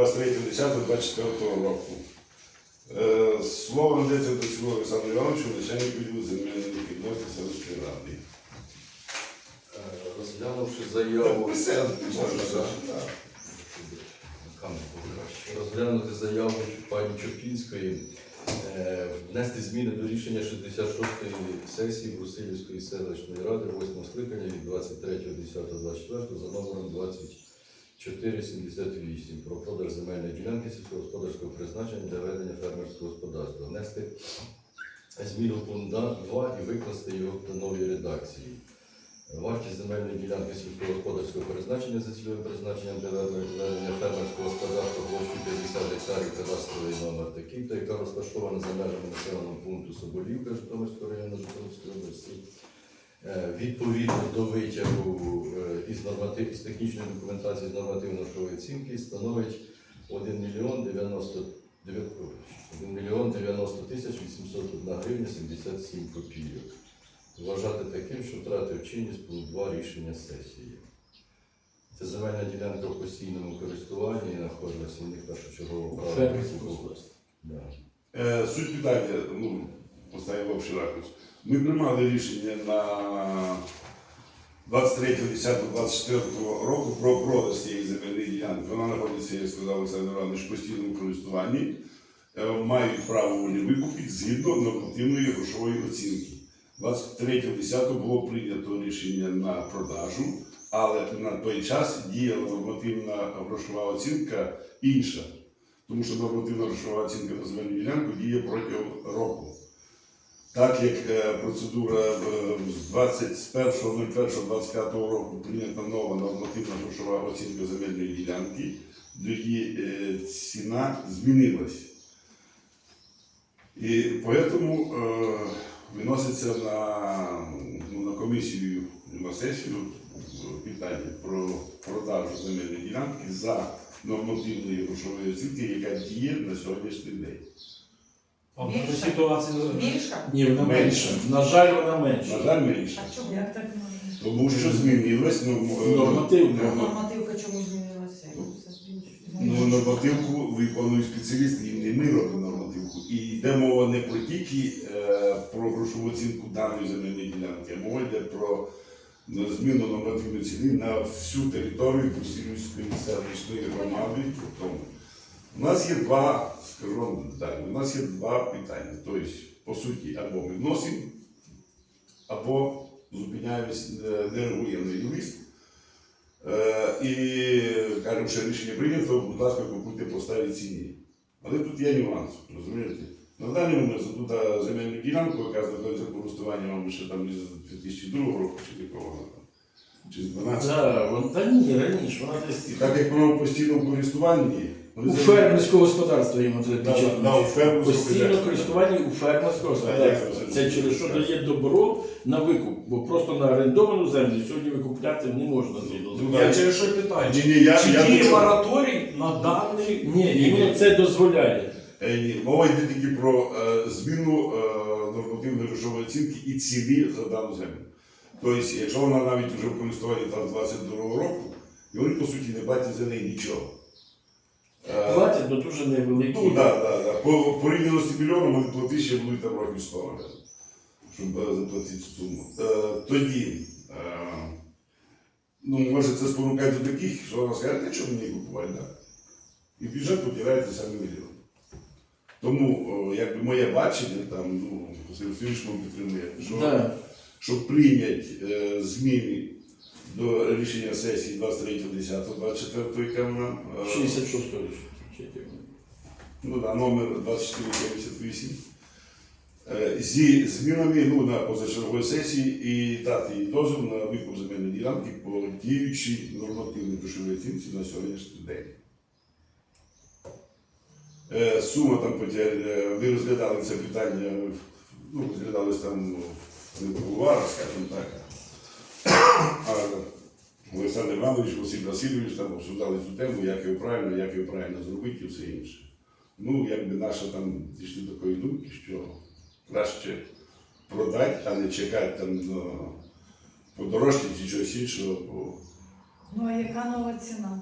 23.10.24 року. Е, Слово надається до цього Олександру Івановичу, начальник відділу земельних відносин селищної ради. Е, Розглянувши заяву. Можна. Розглянути заяву пані Чопінської, е, внести зміни до рішення 66-ї сесії Брусилівської селищної ради 8 скликання від 23.10.24 за номером 2478 про продаж земельної ділянки сільськогосподарського призначення для ведення фермерського господарства. Внести зміну пункт 2 і викласти його в новій редакції. Вартість земельної ділянки сільськогосподарського призначення за цільовим призначенням для ведення фермерського господарства площі 50 гектарів кадастровий номер такий, та яка розташована за межами населеного пункту Соболівка Житомирського району Житомирської області. Е, Відповідно до витягу е, із норматив з технічної документації з нормативно-грошової оцінки становить 1 мільйон 90 1 мільйон 90 тисяч 801 гривня 77 копійок вважати таким, що втратив чинність пункт 2 рішення сесії. Це земельна ділянка в постійному користуванні і знаходилася у них першочергово право. Фермерського господарства. Да. Е, Суть питання, ну, поставимо в ракурс. Ми приймали рішення на 23.10.24 року про продаж цієї земельної ділянки. Вона знаходиться, як сказав Олександр Іванович, в постійному користуванні. Е, Мають право вони викупити згідно нормативної грошової оцінки. 23.10 було прийнято рішення на продажу, але на той час діяла нормативна грошова оцінка інша. Тому що нормативна грошова оцінка на земельну ділянку діє протягом року. Так як е, процедура е, з 21.01.25 року прийнята нова нормативна грошова оцінка земельної ділянки, її е, ціна змінилась. І тому виноситься на, ну, на комісію на сесію питання про продажу земельної ділянки за нормативною грошовою оцінки, яка діє на сьогоднішній день. А в Більше? ситуації Більша? ні, вона менша. На жаль, вона менша. На жаль, менше. А чому? Як так можна? Тому що змінилось ну, е, Нормативно. норма- Нормативка чому змінилася? Все збільшується. Ну, нормативку виконують спеціалісти, і не ми робимо нормативку. І йде мова не про тільки е, про грошову оцінку даної земельної ділянки, а мова йде про ну, зміну нормативної ціни на всю територію Брусилівської селищної громади. Тому у нас є два, скажу вам далі, у нас є два питання. Тобто, по суті, або ми вносимо, або зупиняємось, не реагуємо на юрист. Е, і кажемо, що рішення прийнято, будь ласка, купуйте по старій ціні. Але тут є нюанс, розумієте? На даний момент тут е, земельну ділянку, яка знаходиться в користуванні, ще там із 2002 року, чи там, чи з 12. Да, вон, та ні, раніше, вона десь. І так як вона в постійному користуванні, У фермерського господарства йому треба Да, да, у фермерського Постійно господарства. користування у фермерського господарства. Це через що дає добро на викуп, бо просто на орендовану землю сьогодні викупляти не можна згідно Ну. Я через що питаю? Ні, ні, я, Чи я діє мораторій на даний Ні, іменно це дозволяє. Е, ні, Мова йде тільки про е, зміну е, нормативної грошової оцінки і ціни за дану землю. Тобто, якщо вона навіть вже в користуванні там з 22 року, і вони по суті не платять за неї нічого. Е, Платять, але дуже невеликі. Ну, да, да, да. По порівняно з мільйоном вони платити ще будуть там років 100, мабуть, щоб е, заплатити цю суму. Е, тоді, ну, може це спонукати до таких, що вона скаже, та чого мені купувати, да? І бюджет потирається саме мільйон. Тому, якби моє бачення, там, ну, Василь Васильович підтримує, що, Да. щоб прийняти е, зміни до рішення сесії 23.10.24, яка вона е, 66 річня. ну, да, номер 2478. Е, Зі змінами ну, на позачерговій сесії і дати їй дозвіл на викуп земельної ділянки по діючій нормативній грошовій оцінці на сьогоднішній день. Е, Сума там е, ви розглядали це питання, ну, розглядались там не в кулуарах, скажімо так. А Олександр Іванович, Василь Васильович там обсуждали цю тему, як його правильно, як його правильно зробити і все інше. Ну, якби наша там дійшли до такої думки, що краще продати, а не чекати там ну, подорожче чи чогось іншого. Бо... Ну а яка нова ціна?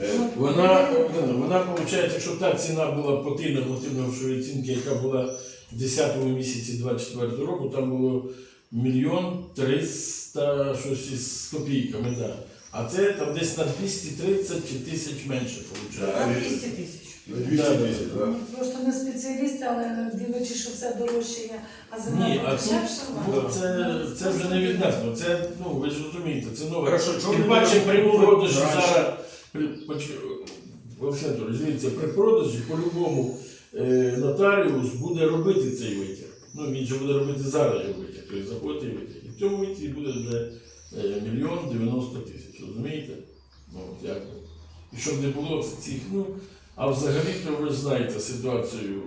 Е, Вона, вона виходить, якщо та ціна була по тій нормативно-грошовій оцінці, яка була в 10 місяці 24 року, там було мільйон триста щось із копійками, да. А це там десь на 230 чи тисяч менше виходить. На 200 тисяч. На 200 Да, да, тисяч, так? Ну, Просто не спеціалісти, але дивлячись, що все а Ні, земля а тут дешевша. ну, це, це вже не відносно. Це, ну, ви ж розумієте, це нове. Хорошо, чого Тим ви паче при продажі раніше? зараз, при, поч- Олексій Анатолійович, дивіться, при продажі по-любому е, нотаріус буде робити цей витяг. Ну, він же буде робити зараз його тобто і витяг. І в цьому витязі буде вже е, мільйон дев'яносто тисяч, розумієте? Ну, от як. І щоб не було цих, ну, а взагалі, то ви ж знаєте ситуацію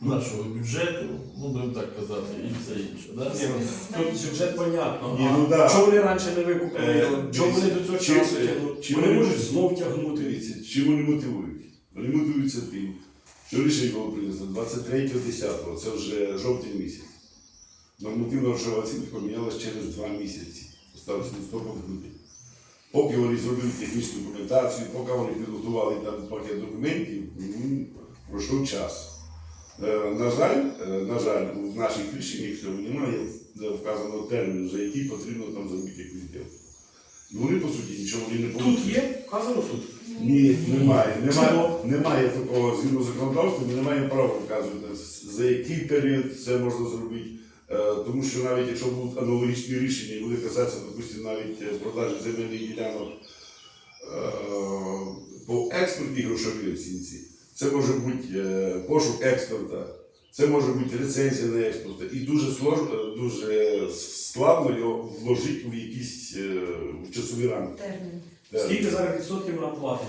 нашого бюджету, ну, будемо так казати, і все інше. Да? Ні, ну, Тут бюджет понятно. Ні, ну да. Чого вони раніше не викупили? Е, Чого вони до цього чи- часу тягнуть? чи Вони вони можуть знов тягнути. Дивіться, чим вони мотивують? Вони мотивуються тим, що рішення було прийнято 23.10, це вже жовтий місяць. Нормативна грошова оцінка помінялась через два місяці. Ставився листопад грудень. Поки вони зробили технічну документацію, поки вони підготували там пакет документів, пройшов час. Е, На жаль, е, на жаль, в наших рішеннях в цьому немає вказаного терміну, за який потрібно там зробити якусь ділку. Вони, по суті, нічого вони не Тут є, вказано тут. ні, немає. Немає, немає такого згідно законодавства, ми не маємо права вказувати, за який період це можна зробити. Е, Тому що навіть якщо будуть аналогічні рішення і буде касатися, допустимо, навіть е, продажі земельних ділянок е, по експортній грошовій оцінці, це може бути пошук експорта, це може бути рецензія на експорт. І дуже сложно, дуже складно його вложити в якісь в часові рамки. Термін. Скільки зараз відсотків вона платить?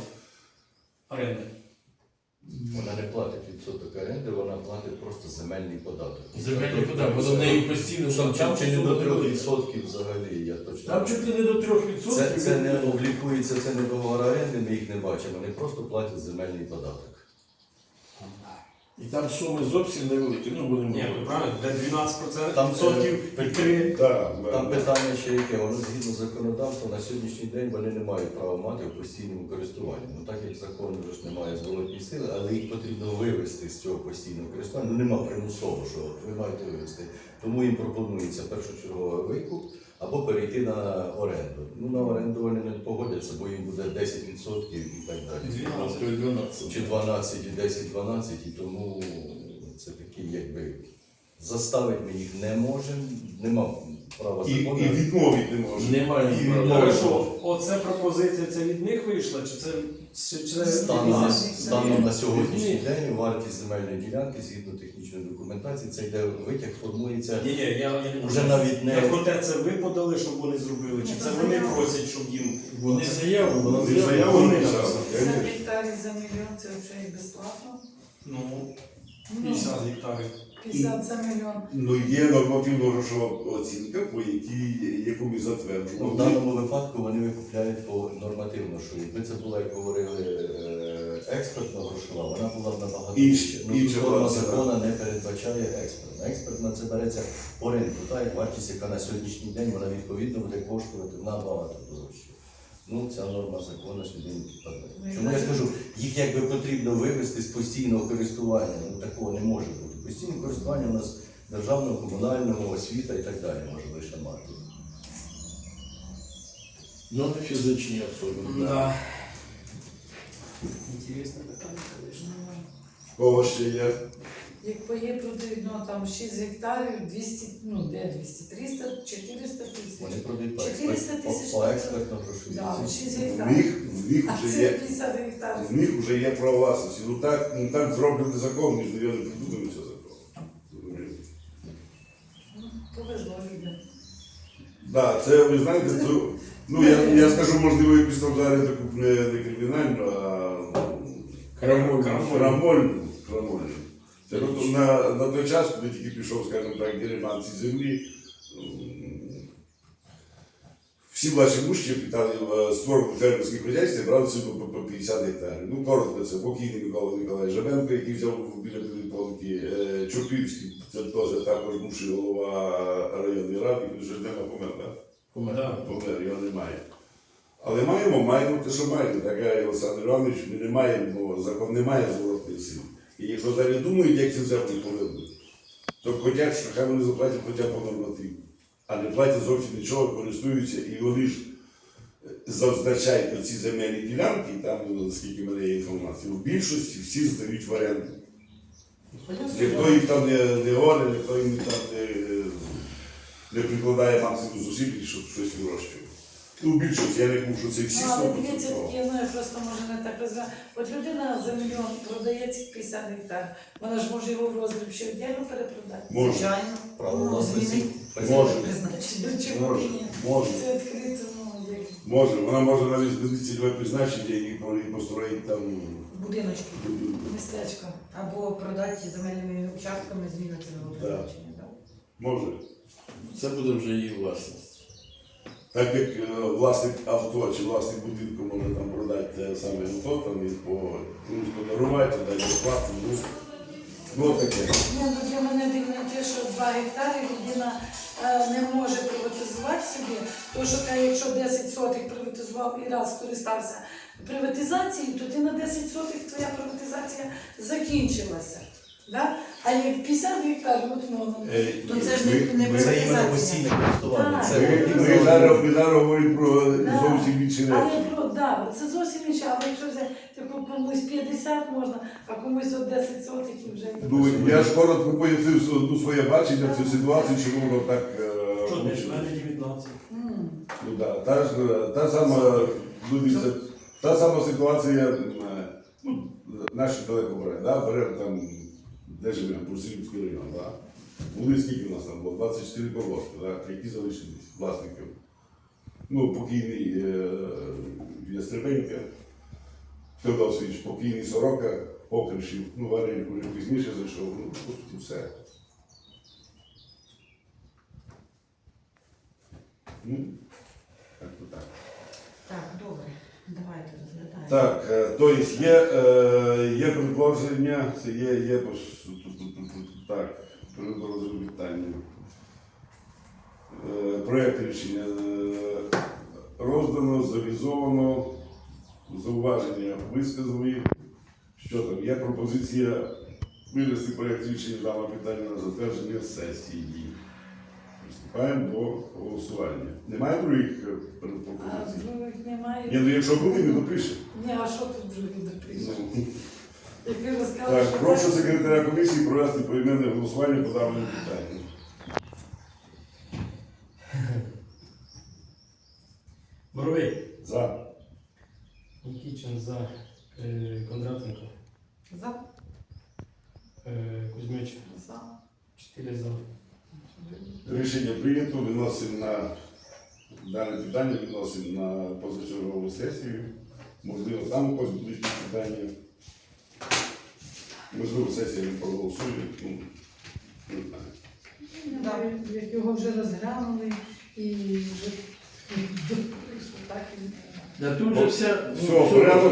Оренди. Вона не платить відсоток оренди, вона платить просто земельний податок. Земельний податок, бо до неї постійно Там, там чи не до 3% взагалі, я точно. Там чуть ли не до 3%. Це, це не облікується, це не договор оренди, ми їх не бачимо, вони просто платять земельний податок. І там суми зовсім невеликі. Ну, будемо Ні, правильно, де 12% Там, відсотків е, і 3. Так, Там да. питання ще яке, воно згідно законодавства на сьогоднішній день вони не мають права мати в постійному користуванні. Ну так як закон вже ж немає зворотній сили, але їх потрібно вивести з цього постійного користування. Ну нема примусово, що от ви маєте вивести. Тому їм пропонується першочерговий викуп або перейти на оренду. Ну на оренду вони не погодяться, бо їм буде 10% і так далі. 12 12. Чи 12, і 10, 12, і тому це такі, якби заставити ми їх не можемо, нема права І, закону. і відмовити не може. Немає І права. Хорошо, оце пропозиція це від них вийшла, чи це чи, чи Станом, на- станом на сьогоднішній Ні. день вартість земельної ділянки згідно технічної документації, це йде витяг формується Ні, ні, я, я не вже навіть не Я про те, це ви подали, щоб вони зробили, чи це це вони просять, щоб їм. Вони заяву, Вони вони заяву написали, написали. 50 конечно. за мільйон це вже і безплатно. Ну, Ну, 50 гектарів. 50 за мільйон. Ну є нормативно грошова оцінка, по якій яку ми Ну, в даному випадку вони викупляють по нормативно, що якби це була, як говорили, е, експертна грошова, вона була б набагато Інш- вища. Ну, інша тут норма була закону не передбачає експертна. Експертна це береться по ринку, та як вартість, яка на сьогоднішній день вона відповідно буде коштувати набагато дорожче. Ну, ця норма закону сюди не підпадає. Чому я кажу, їх якби потрібно вивести з постійного користування, ну такого не може бути. Постійне користування у нас державного, комунального, освіта і так далі може лише мати. Ну, не фізичні особи. Да. Інтересне питання, звісно. Кого ще є? Як пає продають, ну там 6 гектарів, 200, ну де 200, 300, 400 тисяч. Вони продають по, 400 експерт, тисяч по, по штук. експертно Да, оцінці. 6 В гектарів. них, в них А вже це є. 50 гектарів. В них вже є право власності. Ну так, ну так зроблений закон, ми ж не цього закону. Так, це ви знаєте, це, ну я, я скажу, можливо, якусь там зараз не, не кримінальну, а Крамольну. крамольну. крамольну. Це тобто на, на той час, коли тільки пішов, скажімо так, дерибан цій землі, всі ваші мужчі питали е, створили фермерські хозяйства і брали собі по, по 50 гектарів. Ну, коротко, це покійний Микола Миколаївич Жабенко, який взяв біля Піліполки, е, Чупівський, це теж також бувший голова районної ради, він вже нема помер, так? Помер. Помер, його немає. Але маємо, маємо те, що маємо. Так як Олександр Іванович, ми не маємо, бо закон не має зворотних сил. І якщо зараз думають, як ці землі повернути, то хочуть, що хай вони заплатять хоча б по нормативу. А не платять зовсім нічого, користуються, і вони ж зазначають оці земельні ділянки, там, ну, наскільки в мене є інформація, в більшості всі здають в оренду. Ніхто їх там не, не горе, ніхто їм там не, не прикладає максимум зусиль, щоб щось вирощувати. Ну, в більшості, я не кажу, що це всі Ну, але дивіться, 100%. я просто може не так розвивати. От людина за мільйон продає ці 50 гектар, вона ж може його в роздріб ще віддільно перепродати. Може, Звичайно. Право Ну, власності. змінить Може. призначення. Чого може, ні? може. Це відкрито, ну, як Може, вона може навіть змінити цільове призначення і про- построїти там. Будиночки. містечко. Або продати земельними участками зміна цільового Да. призначення. да. Може. Це буде вже її власність. Так як е, власник авто чи власник будинку може там продати те саме авто, там і по комусь подарувати, дати безплатно, ну, ну таке. Ну для мене дивно те, що 2 гектари людина е, не може приватизувати собі, тому що каже, якщо 10 сотих приватизував і раз скористався приватизацією, то ти на 10 сотих твоя приватизація закінчилася. Да? А як 50 гектарів, от ну, Е, То це ж не, не ми- Це іменно постійне користування. Так. Це Ми, ми зараз, ми зараз говоримо про Да. зовсім інші речі. Але про да, це зовсім інше. Але якщо взяти таку комусь 50 можна, а комусь от 10 сотих і вже Ну, я ж коротко пояснив одну своє бачення цю ситуацію, чому воно так. е, Що в вийшло. мене 19. М. Ну да, та ж е, та сама ну, дивіться, та сама ситуація, м, е, ну, наші далеко бере, да, беремо там, де живемо, Бурсилівський район, да. Були скільки у нас там було? 24 колгоспи, да, які залишились власників. Ну, покійний е, Ястребенька, Федор покійний Сорока, Покришів, ну, Вареник вже пізніше зайшов, ну, по суті, все. Ну, так то так. Так, добре. Давайте. Так, е, тобто є, е, є предложення, це є, є так, питання. Е, Проект рішення роздано, завізовано, зауваження висказані. Що там? Є пропозиція винести проект рішення дане питання на затвердження сесії. Приступаємо до голосування. Немає других е, А пропозицій? других немає. Ні, ну якщо буде, ми допишемо. Ні, а що тут другі допишуть? Ну, Як ви розказали, Так, що прошу так, секретаря комісії провести поіменне голосування по даному питанню. Боровий, За. Нікічин за е, Кондратенко, За. е, Кузьмич, за. 4 за. Рішення прийнято, виносимо на дане питання, виносимо на позачергову сесію. Можливо, там у когось будуть питання. Можливо, сесія не проголосує. Ну, не знаю. Да. Як його вже розглянули і вже так і А тут вже вся, ну, Все, порядок